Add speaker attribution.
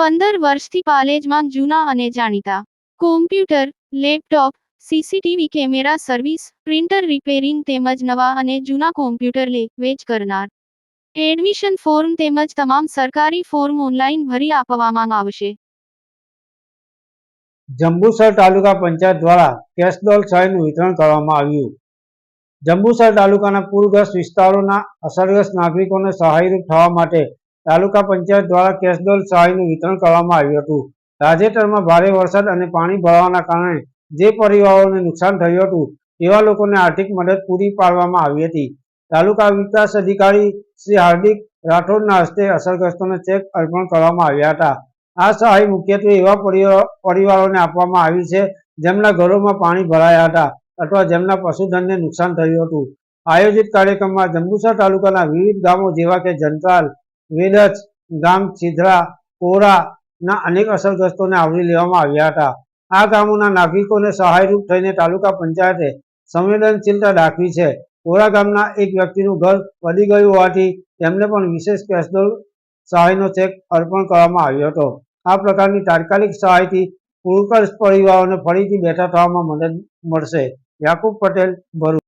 Speaker 1: પંદર વર્ષથી પાલેજમાં જૂના અને જાણીતા. Computer laptop CCTV camera service printer repairing તેમજ નવા અને જૂના કોમ્પ્યુટર લે, વેચ કરનાર. એડમિશન ફોર્મ તેમજ તમામ સરકારી ફોર્મ ઓનલાઈન ભરી આપવામાં આવશે.
Speaker 2: જંબુસર તાલુકા પંચાયત દ્વારા કેશડોલ સહાયનું વિતરણ કરવામાં આવ્યું. જંબુસર તાલુકાના પૂરગ્રસ્ત વિસ્તારોના અસરગ્રસ્ત નાગરિકોને સહાયરૂપ થવા માટે તાલુકા પંચાયત દ્વારા કેશડોલ સહાયનું વિતરણ કરવામાં આવ્યું હતું. તાજેતરમાં ભારે વરસાદ અને પાણી ભરાવાના કારણે જે પરિવારોને નુકસાન થયું હતું તેવા લોકોને આર્થિક મદદ પૂરી પાડવામાં આવી હતી. તાલુકા વિકાસ અધિકારી શ્રી હાર્દિક રાઠોડના હસ્તે અસરગ્રસ્તોને ચેક અર્પણ કરવામાં આવ્યા હતા. આ સહાય મુખ્યત્વે એવા પરિવા- પરિવારોને આપવામાં આવી છે, જેમના ઘરોમાં પાણી ભરાયા હતા અથવા જેમના પશુધનને નુકસાન થયું હતું. આયોજિત કાર્યક્રમમાં જંબુસર તાલુકાના વિવિધ ગામો જેવા કે જંત્રાલ વેદચ ગામ સિધરા કોરાના અનેક અસરગ્રસ્તોને આવરી લેવામાં આવ્યા હતા. આ ગામોના નાગરિકોને સહાયરૂપ થઈને તાલુકા પંચાયતે સંવેદનશીલતા દાખવી છે. કોરા ગામના એક વ્યક્તિનું ઘર પડી ગયું હોવાથી તેમને પણ વિશેષ કેશદોલ સહાયનો ચેક અર્પણ કરવામાં આવ્યો હતો. આ પ્રકારની તાત્કાલિક સહાયથી પૂરગ્રસ્ત પરિવારોને ફરીથી બેઠા થવામાં મદદ મળશે. યાકુબ પટેલ ભરૂચ.